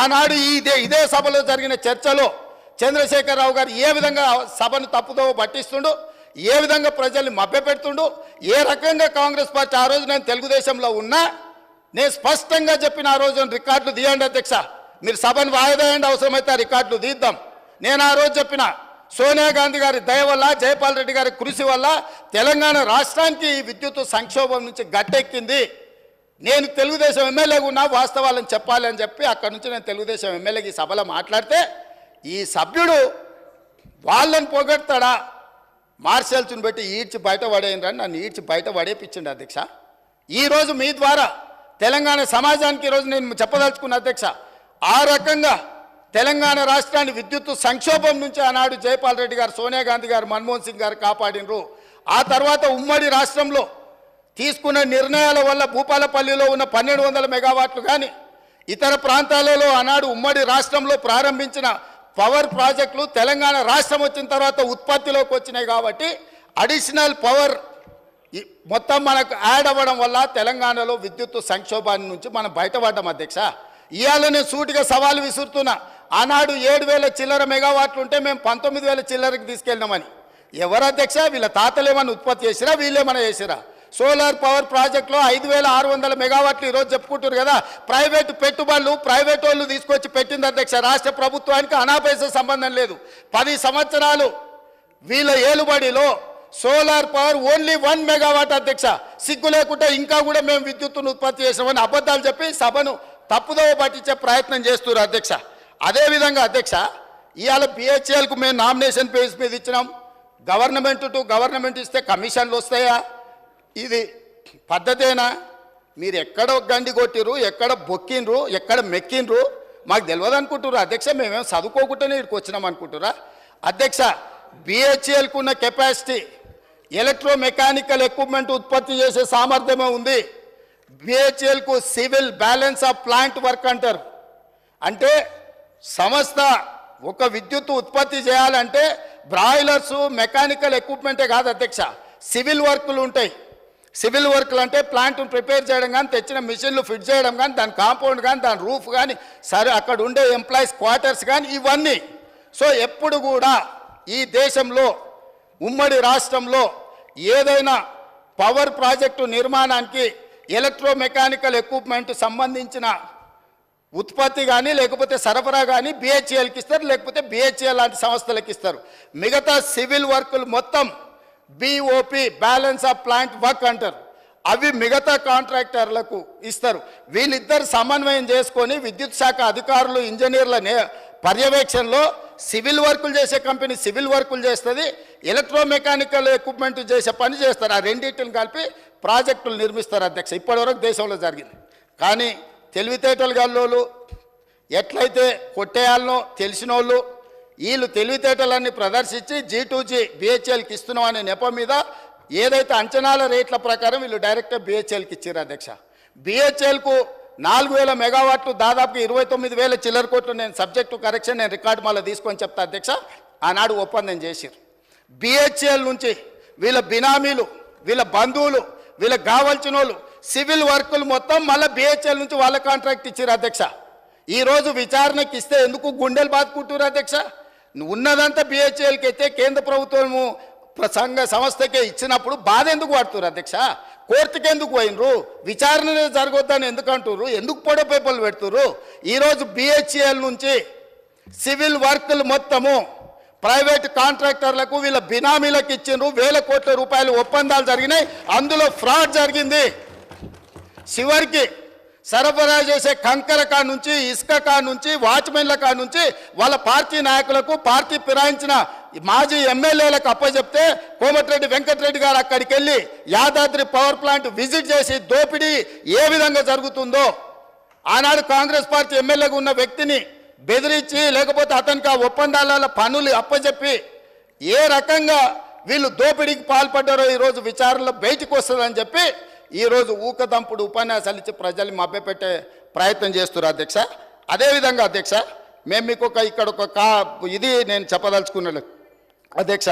ఆనాడు ఈ ఇదే ఇదే సభలో జరిగిన చర్చలో చంద్రశేఖరరావు గారు ఏ విధంగా సభను తప్పుదో పట్టిస్తుండు ఏ విధంగా ప్రజల్ని మభ్యపెడుతుండు ఏ రకంగా కాంగ్రెస్ పార్టీ ఆ రోజు నేను తెలుగుదేశంలో ఉన్నా నేను స్పష్టంగా చెప్పిన ఆ రోజు రికార్డులు తీయండి అధ్యక్ష. మీరు సభను వాయిదాయండి అవసరమైతే ఆ రికార్డులు తీద్దాం. నేను ఆ రోజు చెప్పిన సోనియా గాంధీ గారి దయ వల్ల జయపాల్ రెడ్డి గారి కృషి వల్ల తెలంగాణ రాష్ట్రానికి ఈ విద్యుత్ సంక్షోభం నుంచి గట్టెక్కింది. నేను తెలుగుదేశం ఎమ్మెల్యేగా ఉన్నా వాస్తవాలను చెప్పాలి అని చెప్పి అక్కడి నుంచి నేను తెలుగుదేశం ఎమ్మెల్యేకి సభలో మాట్లాడితే ఈ సభ్యుడు వాళ్ళని పొగడతాడా? మార్షల్స్ని బట్టి ఈడ్చి బయట పడేయండి నన్ను ఈడ్చి బయట పడేపించండి అధ్యక్ష. ఈరోజు మీ ద్వారా తెలంగాణ సమాజానికి ఈరోజు నేను చెప్పదలుచుకున్న అధ్యక్ష ఆ రకంగా తెలంగాణ రాష్ట్రాన్ని విద్యుత్ సంక్షోభం నుంచి ఆనాడు జయపాల్ రెడ్డి గారు సోనియా గాంధీ గారు మన్మోహన్ సింగ్ గారు కాపాడినరు. ఆ తర్వాత ఉమ్మడి రాష్ట్రంలో తీసుకున్న నిర్ణయాల వల్ల భూపాలపల్లిలో ఉన్న పన్నెండు వందల మెగావాట్లు కానీ ఇతర ప్రాంతాలలో ఆనాడు ఉమ్మడి రాష్ట్రంలో ప్రారంభించిన పవర్ ప్రాజెక్టులు తెలంగాణ రాష్ట్రం వచ్చిన తర్వాత ఉత్పత్తిలోకి వచ్చినాయి కాబట్టి అడిషనల్ పవర్ మొత్తం మనకు యాడ్ అవ్వడం వల్ల తెలంగాణలో విద్యుత్ సంక్షోభాన్ని నుంచి మనం బయటపడ్డాం అధ్యక్ష. ఇవాళ నేను సూటిగా సవాలు విసురుతున్నా. ఆనాడు ఏడు వేల చిల్లర మెగావాట్లు ఉంటే మేము పంతొమ్మిది వేల చిల్లరకి తీసుకెళ్ళినామని. ఎవరు అధ్యక్ష? వీళ్ళ తాతలు ఏమైనా ఉత్పత్తి చేసిరా? వీళ్ళేమైనా చేసిరా? సోలార్ పవర్ ప్రాజెక్టులో ఐదు వేల ఆరు వందల మెగావాట్లు ఈరోజు చెప్పుకుంటారు కదా. ప్రైవేట్ పెట్టుబడులు ప్రైవేట్ వాళ్ళు తీసుకొచ్చి పెట్టింది అధ్యక్ష. రాష్ట్ర ప్రభుత్వానికి అనాపైస సంబంధం లేదు. పది సంవత్సరాలు వీళ్ళ ఏలుబడిలో solar power only one megawatt అధ్యక్ష. సిగ్గు లేకుండా ఇంకా కూడా మేము విద్యుత్తును ఉత్పత్తి చేసామని అబద్ధాలు చెప్పి సభను తప్పుదోవ పట్టించే ప్రయత్నం చేస్తున్నారు అధ్యక్ష. అదేవిధంగా అధ్యక్ష ఇవాళ బిహెచ్ఎల్కు మేము నామినేషన్ పేజ్ మీద ఇచ్చినాం. గవర్నమెంట్ టు గవర్నమెంట్ ఇస్తే కమిషన్లు వస్తాయా? ఇది పద్ధతేనా? మీరు ఎక్కడ గండి కొట్టిర్రు ఎక్కడ బొక్కిండ్రు ఎక్కడ మెక్కిండ్రు? మాకు తెలియదు అనుకుంటున్నారు అధ్యక్ష మేమేం చదువుకోకుండానే ఇక్కడికి వచ్చినాం అనుకుంటురా అధ్యక్ష బిహెచ్ఎల్కు ఉన్న కెపాసిటీ ఎలక్ట్రో మెకానికల్ ఎక్విప్మెంట్ ఉత్పత్తి చేసే సామర్థ్యమే ఉంది. బిహెచ్ఎల్కు civil balance of plant work అంటారు. అంటే సంస్థ ఒక విద్యుత్ ఉత్పత్తి చేయాలంటే బ్రాయిలర్స్ మెకానికల్ ఎక్విప్మెంటే కాదు అధ్యక్ష. సివిల్ వర్కులు ఉంటాయి. సివిల్ వర్క్లు అంటే ప్లాంట్ను ప్రిపేర్ చేయడం కానీ తెచ్చిన మిషన్లు ఫిట్ చేయడం కానీ దాని కాంపౌండ్ కానీ దాని రూఫ్ కానీ సరే అక్కడ ఉండే ఎంప్లాయీస్ క్వార్టర్స్ కానీ ఇవన్నీ. సో ఎప్పుడు కూడా ఈ దేశంలో ఉమ్మడి రాష్ట్రంలో ఏదైనా పవర్ ప్రాజెక్టు నిర్మాణానికి ఎలక్ట్రో మెకానికల్ ఎక్విప్మెంట్ సంబంధించిన ఉత్పత్తి కానీ లేకపోతే సరఫరా కానీ బిహెచ్ఎల్కి ఇస్తారు లేకపోతే బిహెచ్ఎల్ లాంటి సంస్థలకు ఇస్తారు. మిగతా సివిల్ వర్కులు మొత్తం BOP balance of plant work అంటారు. అవి మిగతా కాంట్రాక్టర్లకు ఇస్తారు. వీళ్ళిద్దరు సమన్వయం చేసుకొని విద్యుత్ శాఖ అధికారులు ఇంజనీర్ల పర్యవేక్షణలో సివిల్ వర్కులు చేసే కంపెనీ సివిల్ వర్కులు చేస్తుంది. ఎలక్ట్రో మెకానికల్ ఎక్విప్మెంట్ చేసే పని చేస్తారు. ఆ రెండింటిని కలిపి ప్రాజెక్టులు నిర్మిస్తారు అధ్యక్ష. ఇప్పటివరకు దేశంలో జరిగింది. కానీ తెలివితేటలు గల్లోళ్ళు ఎట్లయితే కొట్టేయాలనో తెలిసిన వాళ్ళు వీళ్ళు తెలివితేటలన్నీ ప్రదర్శించి జీ టూ జీ బిహెచ్ఎల్కి ఇస్తున్నాం అనే నెపం మీద ఏదైతే అంచనాల రేట్ల ప్రకారం వీళ్ళు డైరెక్ట్గా బిహెచ్ఎల్కి ఇచ్చారు అధ్యక్ష. బిహెచ్ఎల్కు నాలుగు వేల మెగావాట్లు దాదాపు ఇరవై తొమ్మిది వేల చిల్లర కోట్లు నేను సబ్జెక్టు కరెక్షన్ నేను రికార్డు మళ్ళీ తీసుకొని చెప్తా అధ్యక్ష. ఆనాడు ఒప్పందం చేసిరు బిహెచ్ఎల్ నుంచి వీళ్ళ బినామీలు వీళ్ళ బంధువులు వీళ్ళకి కావాల్సిన వాళ్ళు సివిల్ వర్కులు మొత్తం మళ్ళీ బిహెచ్ఎల్ నుంచి వాళ్ళ కాంట్రాక్ట్ ఇచ్చారు అధ్యక్ష. ఈరోజు విచారణకి ఇస్తే ఎందుకు గుండెలు బాదుకుంటారు అధ్యక్ష? ఉన్నదంతా బిహెచ్ఎల్కి అయితే కేంద్ర ప్రభుత్వము సంఘ సంస్థకే ఇచ్చినప్పుడు బాధ ఎందుకు పడుతున్నారు అధ్యక్ష? కోర్టుకి ఎందుకు పోయినరు? విచారణ జరగొద్దని ఎందుకు అంటున్నారు ఎందుకు పొడవ పేపర్లు పెడుతున్నారు ఈరోజు బిహెచ్ఎల్ నుంచి సివిల్ వర్కులు మొత్తము ప్రైవేట్ కాంట్రాక్టర్లకు వీళ్ళ బినామీలకు ఇచ్చిండ్రు వేల కోట్ల రూపాయలు ఒప్పందాలు జరిగినాయి. అందులో ఫ్రాడ్ జరిగింది. చివరికి సరఫరా చేసే కంకర కా నుంచి ఇసుక కా నుంచి వాచ్మెన్ల కా నుంచి వాళ్ళ పార్టీ నాయకులకు పార్టీ ఫిరాయించిన మాజీ ఎమ్మెల్యేలకు అప్పచెప్తే కోమటిరెడ్డి వెంకటరెడ్డి గారు అక్కడికి వెళ్ళి యాదాద్రి పవర్ ప్లాంట్ విజిట్ చేసి దోపిడీ ఏ విధంగా జరుగుతుందో ఆనాడు కాంగ్రెస్ పార్టీ ఎమ్మెల్యేగా ఉన్న వ్యక్తిని బెదిరించి లేకపోతే అతనికి ఆ ఒప్పందాల పనులు అప్పచెప్పి ఏ రకంగా వీళ్ళు దోపిడీకి పాల్పడ్డారో ఈరోజు విచారణలో బయటకు వస్తుందని చెప్పి ఈరోజు ఊకదంపుడు ఉపన్యాసాలు ఇచ్చి ప్రజల్ని మభ్యపెట్టే ప్రయత్నం చేస్తున్నారు అధ్యక్ష. అదేవిధంగా అధ్యక్ష మేము మీకు ఒక ఇక్కడ ఒక కా ఇది నేను చెప్పదలుచుకున్నాను అధ్యక్ష